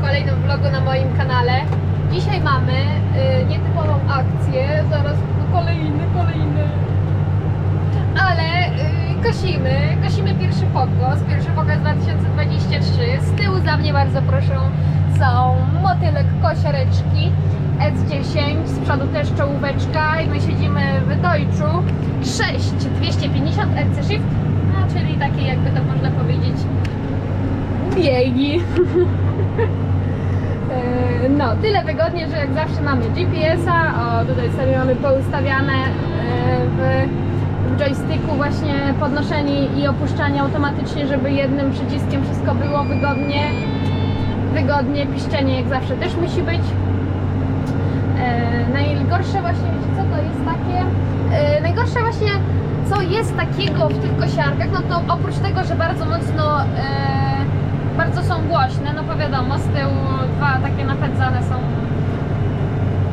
w kolejnym vlogu na moim kanale. Dzisiaj mamy y, nietypową akcję, zaraz kolejny, kolejny. Ale y, kosimy, kosimy pierwszy pokos, pierwszy pokos 2023. Z tyłu za mnie bardzo proszę są motylek kosiareczki S10, z przodu też czołóweczka i my siedzimy w Deutschu 6 250 RC Shift, czyli takie jakby to można powiedzieć biegi. E, No, tyle wygodnie, że jak zawsze mamy GPS-a, o tutaj sobie mamy poustawiane e, w, w joysticku właśnie podnoszenie i opuszczanie automatycznie, żeby jednym przyciskiem wszystko było wygodnie. Wygodnie, piszczenie jak zawsze też musi być. E, najgorsze właśnie, wiecie co to jest takie? Najgorsze właśnie, co jest takiego w tych kosiarkach, no to oprócz tego, że bardzo mocno, są głośne, no bo wiadomo, z tyłu dwa takie napędzane są,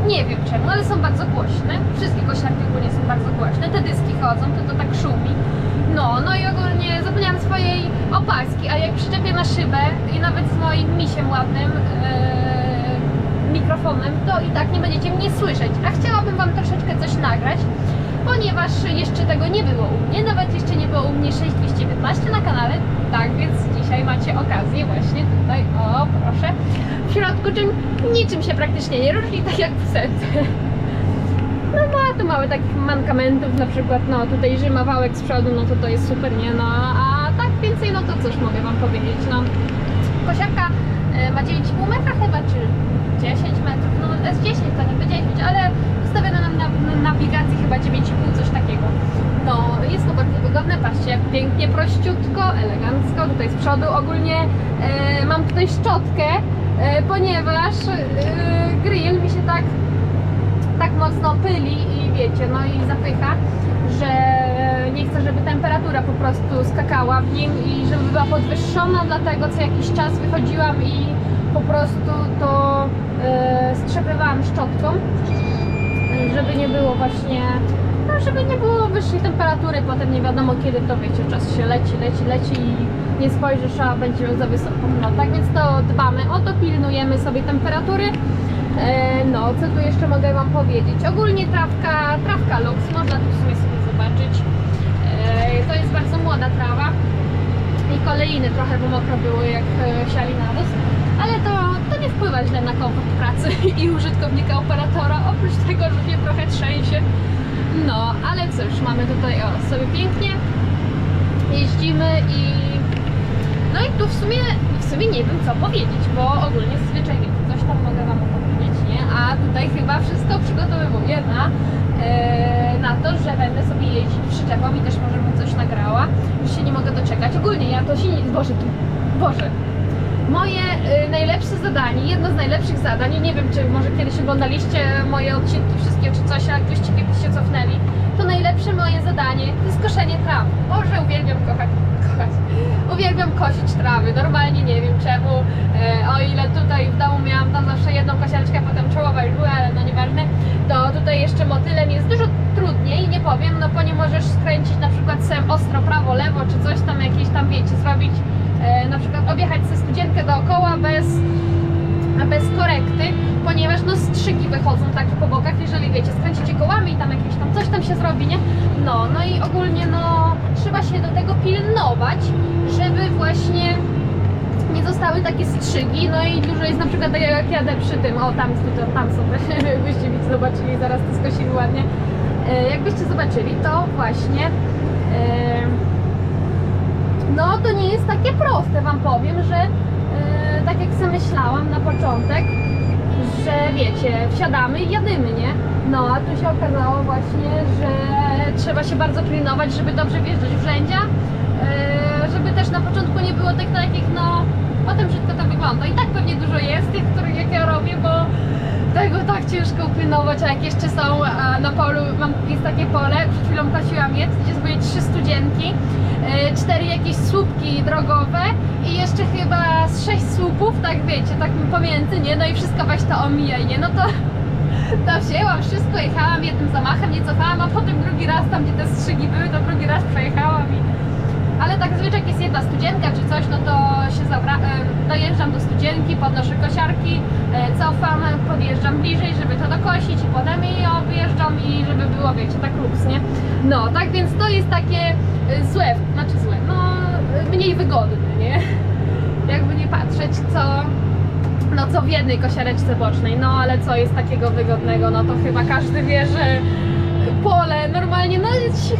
nie wiem czemu, ale są bardzo głośne. Wszystkie kosiarki ogólnie są bardzo głośne, te dyski chodzą, to to tak szumi. No, no i ogólnie zapomniałam swojej opaski, a jak przyczepię na szybę i nawet z moim misiem ładnym, e, mikrofonem, to i tak nie będziecie mnie słyszeć. A chciałabym Wam troszeczkę coś nagrać, ponieważ jeszcze tego nie było u mnie, nawet jeszcze nie było u mnie 6215 na kanale. Tak, więc dzisiaj macie okazję właśnie tutaj, o proszę, w środku czym niczym się praktycznie nie różni, tak jak w serce. No ma tu mały takich mankamentów, na przykład no tutaj Rzyma wałek z przodu, no to to jest super, nie? No a tak więcej, no to cóż mogę Wam powiedzieć, no kosiarka e, ma 9,5 metra chyba, czy 10 metrów, no jest 10, to niby 10, ale ustawione nam na, na nawigacji chyba 9,5, coś takiego. No, jest to bardzo wygodne, patrzcie jak pięknie, prościutko, elegancko, tutaj z przodu ogólnie e, mam tutaj szczotkę, e, ponieważ e, grill mi się tak tak mocno pyli i wiecie, no i zapycha, że nie chcę, żeby temperatura po prostu skakała w nim i żeby była podwyższona, dlatego co jakiś czas wychodziłam i po prostu to e, strzepywałam szczotką, żeby nie było właśnie, no żeby nie było wyższej temperatury, potem nie wiadomo kiedy to wiecie, czas się leci, leci, leci i nie spojrzysz, a będzie za wysoką. No tak więc to dbamy o to, pilnujemy sobie temperatury. E, No, co tu jeszcze mogę Wam powiedzieć? Ogólnie trawka, trawka Lux, można tu w sobie zobaczyć. E, To jest bardzo młoda trawa i kolejny trochę, bo mokro było jak e, siali nawóz, ale to, to nie wpływa źle na komfort pracy i użytkownika operatora, oprócz tego, że trochę trzęsie. No, ale cóż, mamy tutaj o, sobie pięknie, jeździmy i no i tu w sumie, w sumie nie wiem co powiedzieć, bo ogólnie zazwyczaj wiecie, coś tam mogę Wam opowiedzieć, nie? A tutaj chyba wszystko przygotowywuję na, na to, że będę sobie jeździć przyczepą i też może bym coś nagrała. Już się nie mogę doczekać. Ogólnie ja to się nie... Boże, tu, Boże. Moje e, najlepsze zadanie, jedno z najlepszych zadań, nie wiem czy może kiedyś oglądaliście moje odcinki wszystkie czy coś, a jakbyście kiedyś się cofnęli, to najlepsze moje zadanie to jest koszenie traw. Boże, uwielbiam kochać, kochać. Uwielbiam kosić trawy, normalnie nie wiem czemu, e, o ile tutaj w domu miałam tam zawsze jedną kosiareczkę, potem czołowa już była, ale no nieważne, to tutaj jeszcze motylem jest dużo trudniej, nie powiem, no bo nie możesz skręcić na przykład sem ostro prawo, lewo, czy coś tam jakieś tam wiecie, zrobić, e, na przykład objechać sobie studzienkę dookoła bez bez korekty, ponieważ no strzygi wychodzą takie po bokach, jeżeli wiecie, skręcicie kołami i tam jakieś tam coś tam się zrobi, nie? No, no i ogólnie no trzeba się do tego pilnować, żeby właśnie nie zostały takie strzygi, no i dużo jest na przykład tak jak jadę przy tym, o tam jest tam są, jakbyście zobaczyli, zaraz to skosili ładnie, e, jakbyście zobaczyli, to właśnie no to nie jest takie proste, Wam powiem, że e, tak jak sobie myślałam na początek, że wiecie, wsiadamy i jadymy, nie? No a tu się okazało właśnie, że trzeba się bardzo pilnować, żeby dobrze wjeżdżać w e, żeby też na początku nie było tak takich, no potem brzydko to wygląda. I tak pewnie dużo jest tych, których jak ja robię, bo tego tak ciężko upilnować, a jak jeszcze są na polu, mam, jest takie pole, przed chwilą kosiłam je, gdzie były trzy studzienki, e, cztery jakieś słupki drogowe i jeszcze chyba z sześć słupów, tak wiecie, tak pomiędzy, nie? No i wszystko weź to omijaj, nie? No to, to wzięłam wszystko, jechałam jednym zamachem, nie cofałam, a potem drugi raz tam, gdzie te strzygi były, to drugi raz przejechałam ale tak zwyczajnie jest jedna studzienka czy coś, no to się e, dojeżdżam do studzienki, podnoszę kosiarki, e, cofam, podjeżdżam bliżej, żeby to dokosić i potem je objeżdżam i żeby było, wiecie, tak luks, nie? No, tak więc to jest takie e, złe, znaczy złe, no mniej wygodne, nie? Jakby nie patrzeć, co no co w jednej kosiareczce bocznej, no ale co jest takiego wygodnego, no to chyba każdy wie, że pole normalnie, no jest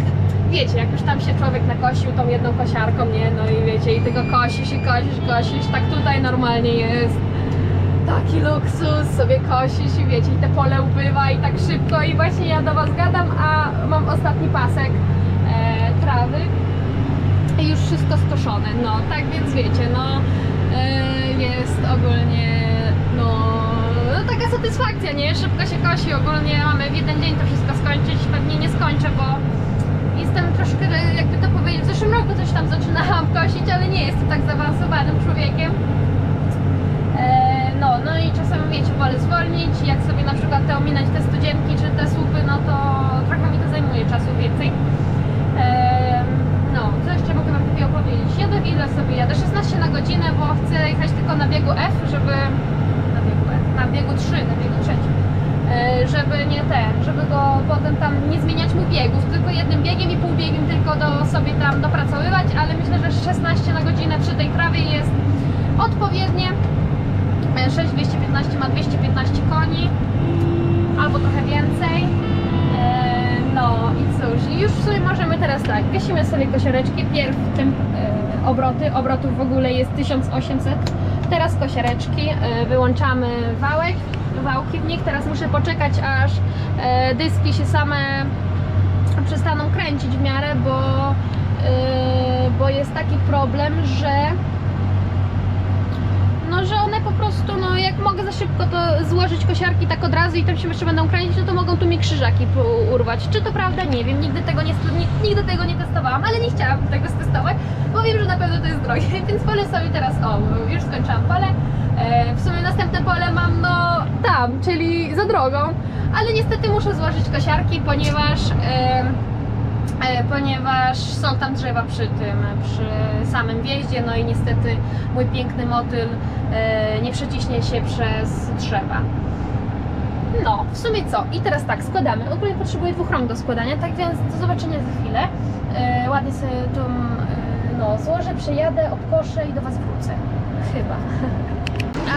wiecie, jak już tam się człowiek nakosił tą jedną kosiarką, nie, no i wiecie, i tylko kosisz i kosisz, kosisz, tak tutaj normalnie jest. Taki luksus, sobie kosisz i wiecie, i te pole upływa i tak szybko. I właśnie ja do Was gadam, a mam ostatni pasek e, trawy. I już wszystko skoszone, no tak więc wiecie, no e, jest ogólnie no, no taka satysfakcja, nie? Szybko się kosi, ogólnie mamy w jeden dzień to wszystko skończyć, pewnie nie skończę, bo jestem troszkę, jakby to powiedzieć, w zeszłym roku coś tam zaczynałam kosić, ale nie jestem tak zaawansowanym człowiekiem. E, no, no i czasem wiecie, wolę zwolnić, jak sobie na przykład te ominąć te studzienki czy te słupy, no to trochę mi to zajmuje czasu więcej. E, no, co jeszcze mogę Wam takiego powiedzieć? Jadę ile sobie jadę? 16 na godzinę, bo chcę jechać tylko na biegu F, żeby... Na biegu F? Na biegu 3, na biegu 3. E, żeby nie ten, żeby go potem tam nie zmieniać mu biegów, tylko jednym biegiem i pół biegiem tylko do sobie tam dopracowywać, ale myślę, że 16 na godzinę przy tej trawie jest odpowiednie. E, 6215 ma 215 koni, albo trochę więcej. E, No i cóż, już w sumie możemy teraz tak, gasimy sobie kosiareczki, pierw tym e, obroty, obrotów w ogóle jest 1800, teraz kosiareczki, e, wyłączamy wałek, wałki w nich, teraz muszę poczekać aż e, dyski się same przestaną kręcić w miarę, bo, e, bo jest taki problem, że no, że one po prostu, no jak mogę za szybko to złożyć kosiarki tak od razu i tam się jeszcze będą kręcić, no to mogą tu mi krzyżaki urwać. Czy to prawda? Nie wiem, nigdy tego nie, nigdy tego nie testowałam, ale nie chciałam tego stestować, bo wiem, że na pewno to jest drogie, więc wolę sobie teraz, o, już skończyłam pole, e, w sumie następne pole mam, no, tam, czyli za drogą, ale niestety muszę złożyć kosiarki, ponieważ... ponieważ są tam drzewa przy tym, przy samym wjeździe, no i niestety mój piękny motyl e, nie przeciśnie się przez drzewa. No, w sumie co? I teraz tak, składamy. Ogólnie potrzebuję dwóch rąk do składania, tak więc do zobaczenia za chwilę. E, ładnie sobie tą, e, no, złożę, przejadę, obkoszę i do Was wrócę. Chyba.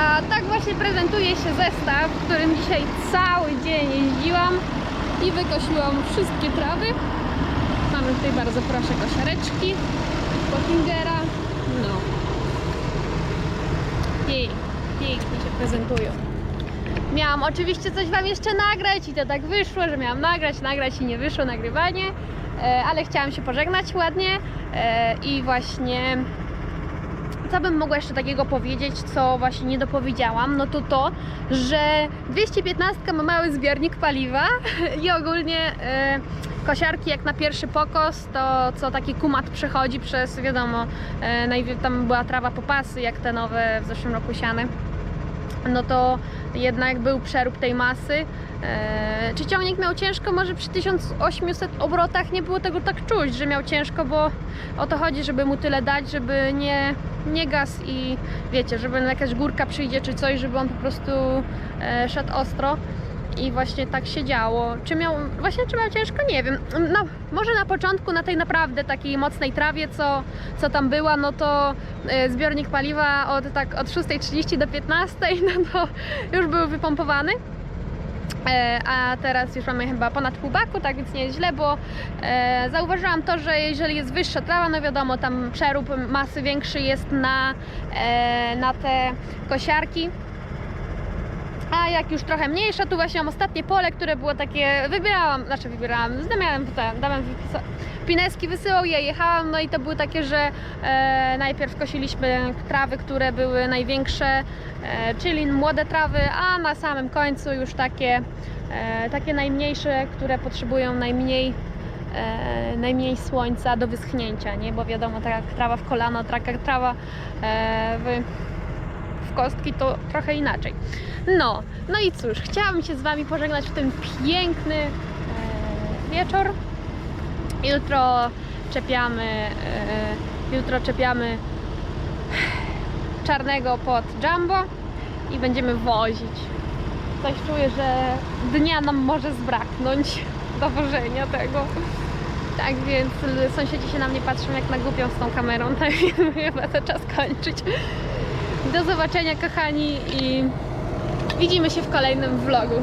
A tak właśnie prezentuje się zestaw, w którym dzisiaj cały dzień jeździłam i wykosiłam wszystkie trawy. Mamy tutaj bardzo proszę kosiareczki, Pottingera. No. Pięknie, pięknie się prezentują. Miałam oczywiście coś Wam jeszcze nagrać i to tak wyszło, że miałam nagrać, nagrać i nie wyszło nagrywanie, e, ale chciałam się pożegnać ładnie e, i właśnie co bym mogła jeszcze takiego powiedzieć, co właśnie nie dopowiedziałam, no to to, że 215 ma mały zbiornik paliwa i ogólnie e, kosiarki jak na pierwszy pokos, to co taki kumat przechodzi przez, wiadomo, najwie- tam była trawa po pasy, jak te nowe w zeszłym roku siane no to jednak był przerób tej masy. Eee, czy ciągnik miał ciężko? Może przy 1800 obrotach nie było tego tak czuć, że miał ciężko, bo o to chodzi, żeby mu tyle dać, żeby nie, nie gaz i wiecie, żeby jakaś górka przyjdzie czy coś, żeby on po prostu e, szedł ostro. I właśnie tak się działo. Czy miał, właśnie czy miał ciężko? Nie wiem. No, może na początku na tej naprawdę takiej mocnej trawie, co, co tam była, no to e, zbiornik paliwa od, tak, od 6.30 do 15.00, no to już był wypompowany. E, a teraz już mamy chyba ponad pół baku, tak więc nie jest źle, bo e, zauważyłam to, że jeżeli jest wyższa trawa, no wiadomo, tam przerób masy większy jest na, e, na te kosiarki. A jak już trochę mniejsza, tu właśnie mam ostatnie pole, które było takie, wybierałam, znaczy wybierałam, z Damianem, ten, Damian Pineski wysyłał je, jechałam, no i to były takie, że e, najpierw kosiliśmy trawy, które były największe, e, czyli młode trawy, a na samym końcu już takie, e, takie najmniejsze, które potrzebują najmniej e, najmniej słońca do wyschnięcia, nie? Bo wiadomo, tak jak trawa w kolano, taka trawa e, w kostki to trochę inaczej. No, no i cóż, chciałabym się z Wami pożegnać w ten piękny e, wieczór. Jutro czepiamy, e, jutro czepiamy czarnego pod jumbo i będziemy wozić. coś czuję, że dnia nam może zbraknąć do wożenia tego. Tak więc sąsiedzi się na mnie patrzą jak na głupią z tą kamerą, tak więc chyba to czas kończyć. Do zobaczenia kochani i widzimy się w kolejnym vlogu.